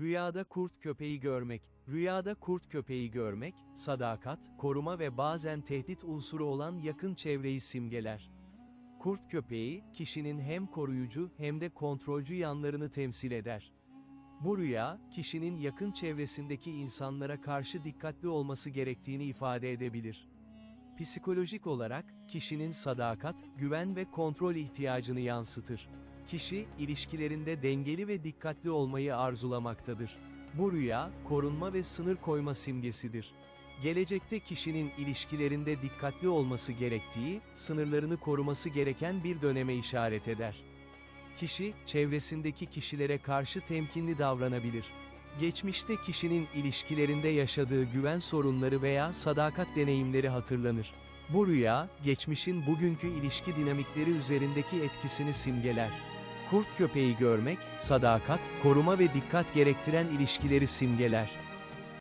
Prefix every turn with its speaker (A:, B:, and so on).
A: Rüyada kurt köpeği görmek. Rüyada kurt köpeği görmek, sadakat, koruma ve bazen tehdit unsuru olan yakın çevreyi simgeler. Kurt köpeği, kişinin hem koruyucu hem de kontrolcü yanlarını temsil eder. Bu rüya, kişinin yakın çevresindeki insanlara karşı dikkatli olması gerektiğini ifade edebilir. Psikolojik olarak, kişinin sadakat, güven ve kontrol ihtiyacını yansıtır. Kişi, ilişkilerinde dengeli ve dikkatli olmayı arzulamaktadır. Bu rüya, korunma ve sınır koyma simgesidir. Gelecekte kişinin ilişkilerinde dikkatli olması gerektiği, sınırlarını koruması gereken bir döneme işaret eder. Kişi, çevresindeki kişilere karşı temkinli davranabilir. Geçmişte kişinin ilişkilerinde yaşadığı güven sorunları veya sadakat deneyimleri hatırlanır. Bu rüya, geçmişin bugünkü ilişki dinamikleri üzerindeki etkisini simgeler. Kurt köpeği görmek, sadakat, koruma ve dikkat gerektiren ilişkileri simgeler.